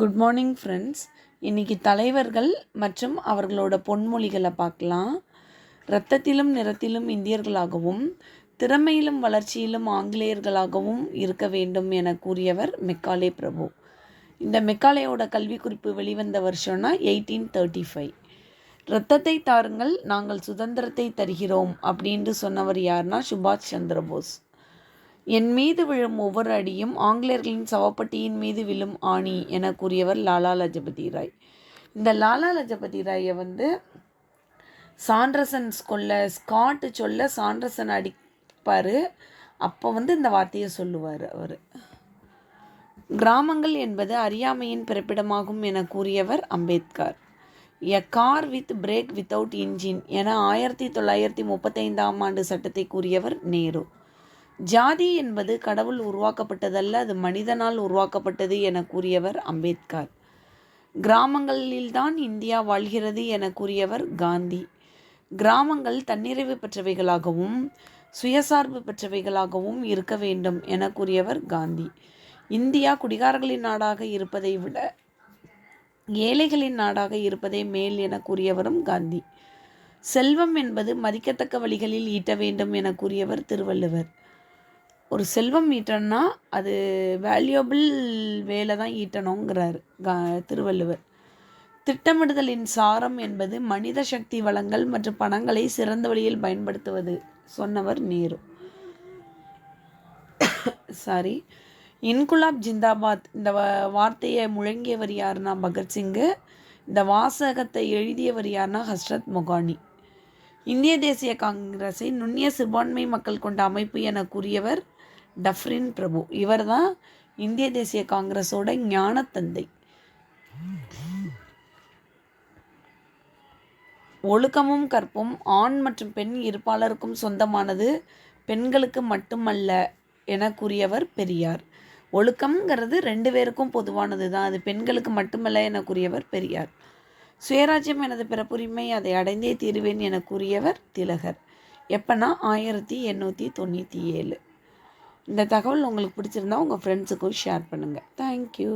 Good morning friends இன்றைக்கி தலைவர்கள் மற்றும் அவர்களோட பொன்மொழிகளை பார்க்கலாம். இரத்தத்திலும் நிறத்திலும் இந்தியர்களாகவும் திறமையிலும் வளர்ச்சியிலும் ஆங்கிலேயர்களாகவும் இருக்க வேண்டும் என கூறியவர் மெக்காலே பிரபு. இந்த மெக்காலேயோட கல்வி குறிப்பு வெளிவந்த வருஷம்னா எயிட்டீன் தேர்ட்டி ஃபைவ். இரத்தத்தை தாருங்கள் நாங்கள் சுதந்திரத்தை தருகிறோம் அப்படின்ட்டு சொன்னவர் யாருன்னா சுபாஷ் சந்திர போஸ் என் மீது விழும் ஒவ்வொரு அடியும் ஆங்கிலேயர்களின் சவப்பட்டியின் மீது விழும் ஆணி என கூறியவர் லாலா லஜபதி ராய். இந்த லாலா லஜபதி ராயை வந்து சாண்ட்ரசன் கொல்ல ஸ்காட்டு சொல்ல சாண்ட்ரசன் அடிப்பார். அப்போ வந்து இந்த வார்த்தையை சொல்லுவார் அவர். கிராமங்கள் என்பது அறியாமையின் பிறப்பிடமாகும் என கூறியவர் Ambedkar. A car with brake without engine என ஆயிரத்தி தொள்ளாயிரத்தி முப்பத்தைந்தாம் ஆண்டு சட்டத்தை கூறியவர் நேரு. ஜாதி என்பது கடவுள் உருவாக்கப்பட்டதல்ல அது மனிதனால் உருவாக்கப்பட்டது என கூறியவர் அம்பேத்கர். கிராமங்களில்தான் இந்தியா வாழ்கிறது என கூறியவர் காந்தி. கிராமங்கள் தன்னிறைவு பெற்றவைகளாகவும் சுயசார்பு பெற்றவைகளாகவும் இருக்க வேண்டும் என கூறியவர் காந்தி. இந்தியா குடிகாரர்களின் நாடாக இருப்பதை விட ஏழைகளின் நாடாக இருப்பதே மேல் என கூறியவரும் காந்தி. செல்வம் என்பது மதிக்கத்தக்க வழிகளில் ஈட்ட வேண்டும் என கூறியவர் திருவள்ளுவர். ஒரு செல்வம் ஈட்டணும்னா அது வேல்யூபிள் வேலை தான் ஈட்டணுங்கிறார் கா திருவள்ளுவர். திட்டமிடுதலின் சாரம் என்பது மனித சக்தி வளங்கள் மற்றும் பணங்களை சிறந்த வழியில் பயன்படுத்துவது சொன்னவர் நேரு. சாரி இன்குலாப் ஜிந்தாபாத் இந்த வார்த்தையை முழங்கியவர் யாருன்னா பகத்சிங்கு இந்த வாசகத்தை எழுதியவர் யாருன்னா ஹஸ்ரத் மொகானி. இந்திய தேசிய காங்கிரஸை நுண்ணிய சிறுபான்மை மக்கள் கொண்ட அமைப்பு என கூறியவர் டஃப்ரின் பிரபு. இவர் தான் இந்திய தேசிய காங்கிரஸோட ஞான தந்தை ஒழுக்கமும் கற்பும் ஆண் மற்றும் பெண் இருப்பாளருக்கும் சொந்தமானது பெண்களுக்கு மட்டுமல்ல என கூறியவர் பெரியார். ஒழுக்கம்ங்கிறது ரெண்டு பேருக்கும் பொதுவானது தான் அது பெண்களுக்கு மட்டுமல்ல என கூறியவர் பெரியார். சுயராஜ்யம் எனது பிறப்புரிமை அதை அடைந்தே தீருவேன் என கூறியவர் திலகர். எப்பனா ஆயிரத்தி எண்ணூற்றி தொண்ணூற்றி ஏழு. இந்த தகவல் உங்களுக்கு பிடிச்சிருந்தா உங்கள் ஃப்ரெண்ட்ஸுக்கும் ஷேர் பண்ணுங்கள் தேங்க்யூ